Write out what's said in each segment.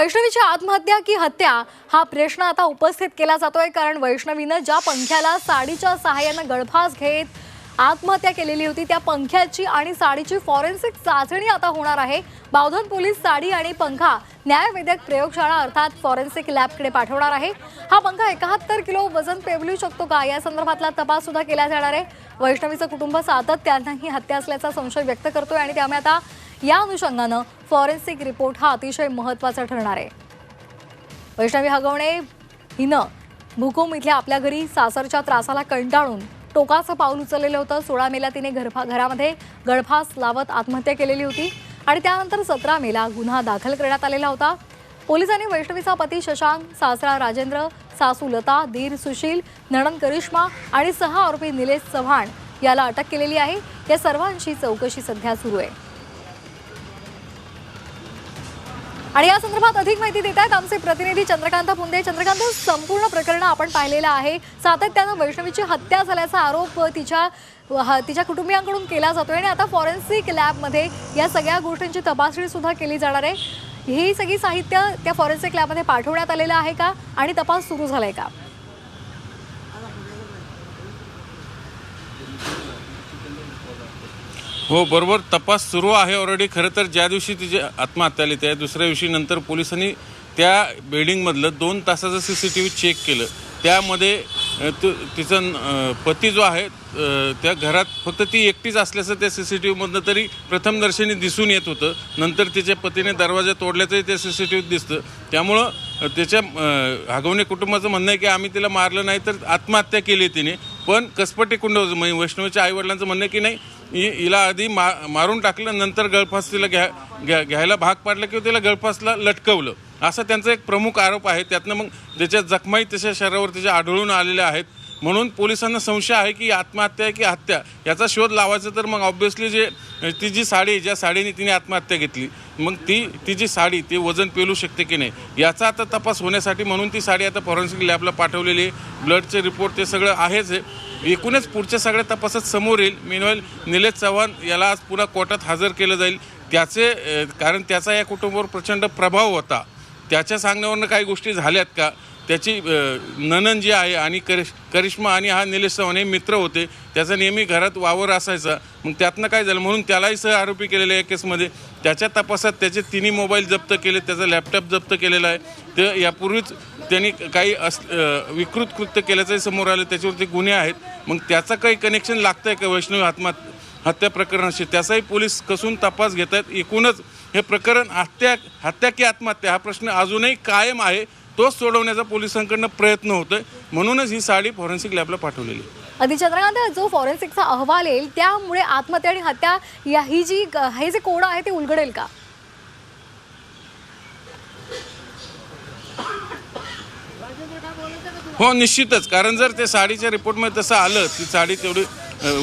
वैष्णवीची आत्महत्या की हत्या हा प्रश्न आता उपस्थित केला जातोय कारण वैष्णवीनं ज्या पंख्याला साडीच्या सहाय्यानं गळफास घेत आत्महत्या केलेली होती. त्या पंख्याची आणि साडीची फॉरेन्सिक चाचणी आता होणार आहे. बावधन पोलीस साडी आणि पंखा न्यायवैद्यक प्रयोगशाळा अर्थात फॉरेन्सिक लॅबकडे पाठवणार आहे. हा पंखा एकाहत्तर किलो वजन पेवलू शकतो का? या संदर्भातला तपास सुद्धा केला जाणार आहे. वैष्णवीचं कुटुंब सातत्यानं ही हत्या असल्याचा संशय व्यक्त करतोय आणि त्यामुळे आता या अनुषंगानं फॉरेन्सिक रिपोर्ट हा अतिशय महत्त्वाचा ठरणार आहे. वैष्णवी हगवणे हिनं भूकुम इथल्या आपल्या घरी सासरच्या त्रासाला कंटाळून टोकाचं पाऊल उचललेलं होतं. सोळा मेला तिने घरफा घरामध्ये गळफास लावत आत्महत्या केलेली होती. आणि त्यानंतर सतरा मेला गुन्हा दाखल करण्यात आलेला होता. पोलिसांनी वैष्णवीचा पती शशांक सासरा राजेंद्र सासू लता दीर सुशील नणन करिश्मा आणि सहा आरोपी निलेश चव्हाण याला अटक केलेली आहे. या सर्वांची चौकशी सध्या सुरू आहे. आणि या संदर्भात अधिक माहिती देत आहेत आमचे प्रतिनिधी चंद्रकांत पुंदे. चंद्रकांत संपूर्ण प्रकरण आपण पाहिलेलं आहे. सातत्यानं वैष्णवीची हत्या झाल्याचा आरोप तिच्या ह- तिच्या कुटुंबियांकडून केला जातोय आणि आता फॉरेन्सिक लॅबमध्ये या सगळ्या गोष्टींची तपासणी सुद्धा केली जाणार आहे. ही सगळी साहित्य त्या फॉरेन्सिक लॅबमध्ये पाठवण्यात आलेलं आहे का? आणि तपास सुरू झालाय का? हो बरोबर. तपास सुरू आहे ऑलरेडी खरं तर ज्या दिवशी तिची आत्महत्या आली त्या दुसऱ्या दिवशी नंतर पोलिसांनी त्या बिल्डिंगमधलं दोन तासाचं C C T V check केलं त्यामध्ये तिचा पती जो आहे त्या घरात फक्त ती एकटीच असल्याचं त्या सी सी टी व्हीमधनं तरी प्रथमदर्शनी दिसून येत होतं. नंतर तिच्या पतीने दरवाजा तोडल्याचंही त्या सी सी टी व्हीत दिसतं. त्यामुळं त्याच्या हागवणे कुटुंबाचं म्हणणं आहे की आम्ही तिला मारलं नाही तर आत्महत्या केली तिने. पण कसपटी कुंड म्हणजे वैष्णवीच्या आईवडिलांचं म्हणणं आहे की नाही हिला आधी मा मारून टाकलं नंतर गळफास तिला घ्या घ्या घ्यायला भाग पाडलं किंवा तिला गळफासला लटकवलं. असा त्यांचा एक प्रमुख आरोप आहे. त्यातनं मग त्याच्या जखमाही त्याच्या शरीरावर त्याच्या आढळून आलेल्या आहेत. म्हणून पोलिसांना संशय आहे की आत्महत्या आहे की हत्या याचा शोध लावायचा तर मग ऑब्व्हियसली जे ती जी साडी ज्या साडीने तिने आत्महत्या घेतली मग ती ती जी साडी ते वजन पेलू शकते की नाही याचा आता तपास होण्यासाठी म्हणून ती साडी आता फॉरेन्सिक लॅबला पाठवलेली आहे. ब्लडचे रिपोर्ट ते सगळं आहेच आहे. एकूणच पुढच्या सगळ्या तपासात समोर येईल. मिनवाईल निलेश चव्हाण याला आज पुन्हा कोर्टात हजर केलं जाईल. त्याचे कारण त्याचा या कुटुंबावर प्रचंड प्रभाव होता. त्याच्या सांगण्यावरनं काही गोष्टी झाल्यात का? त्याची ननन जी आहे आणि करिश करिश्मा आणि हा निलेश चव्हाण हे मित्र होते त्याचा नेहमी घरात वावर असायचा. मग त्यातनं काय झालं? म्हणून त्यालाही सह आरोपी केलेले आहे या केसमध्ये. त्याच्या तपासात त्याचे तिन्ही मोबाईल जप्त केले त्याचा लॅपटॉप जप्त केलेला आहे. ते यापूर्वीच त्यांनी काही अस विकृत कृत्य केल्याचंही समोर आलं. त्याच्यावरती गुन्हे आहेत. मग त्याचं काही कनेक्शन लागतं आहे का वैष्णवी आत्महत्या हत्या प्रकरणाशी? त्याचाही पोलीस कसून तपास घेत आहेत एकूणच हे प्रकरण हत्या हत्या की आत्महत्या? हा प्रश्न अजूनही कायम आहे. तोच सोडवण्याचा पोलिसांकडनं प्रयत्न होतोय. म्हणूनच ही साडी फॉरेन्सिक लॅबला पाठवलेली आधी चंद्रकांत जो फॉरेन्सिकचा अहवाल येईल त्यामुळे आत्महत्या आणि हत्या या ही जी हे जे कोड आहे ते उलगडेल का? हो निश्चितच. कारण जर ते साडीच्या रिपोर्टमध्ये तसं आलं ती साडी तेवढी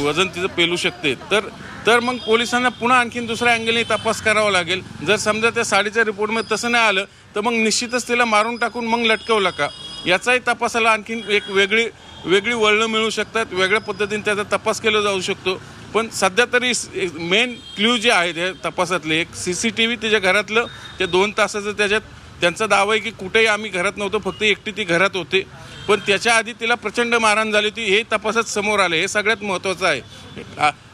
वजन तिचं पेलू शकते. तर तर मग पोलिसांना पुन्हा आणखीन दुसऱ्या अँगलने तपास करावा लागेल. जर समजा त्या साडीच्या रिपोर्टमध्ये तसं नाही आलं तर मग निश्चितच तिला मारून टाकून मग लटकवलं का याचाही तपासाला आणखीन एक वेगळी वेगळी वळणं मिळू शकतात. वेगळ्या पद्धतीने त्याचा तपास केला जाऊ शकतो. पण सध्या तरी मेन क्ल्यू जे आहेत या तपासातले एक सी सी टी व्ही त्याच्या घरातलं ते दोन तासाचं त्याच्यात त्यांचा दावा आहे की कुठेही आम्ही घरात नव्हतो फक्त एकटी ती घरात होते. पण त्याच्या आधी तिला प्रचंड मारहाण झाली होती. हे तपासात समोर आले. हे सगळ्यात महत्त्वाचं आहे.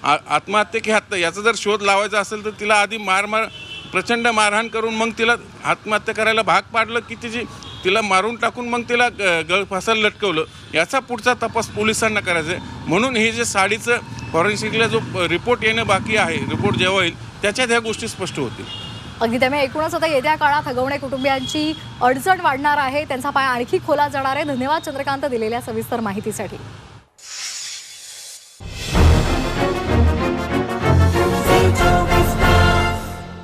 आ- आत्महत्या की हत्या याचा जर शोध लावायचा असेल तर तिला आधी मार मार प्रचंड मारहाण करून मग तिला आत्महत्या करायला भाग पाडलं की तिची तिला मारून टाकून मग तिला ग- गळफासाला लटकवलं. याचा पुढचा तपास पोलिसांना करायचा आहे. म्हणून हे जे साडीचं फॉरेन्सिकला जो रिपोर्ट येणं बाकी आहे रिपोर्ट जेव्हा येईल त्याच्यात ह्या गोष्टी स्पष्ट होतील. अगदी त्यामुळे एकूणच आता येत्या काळात हगवणे कुटुंबियांची अडचण वाढणार आहे. त्यांचा पाय आणखी खोला जाणार आहे. धन्यवाद चंद्रकांत दिलेल्या सविस्तर माहितीसाठी.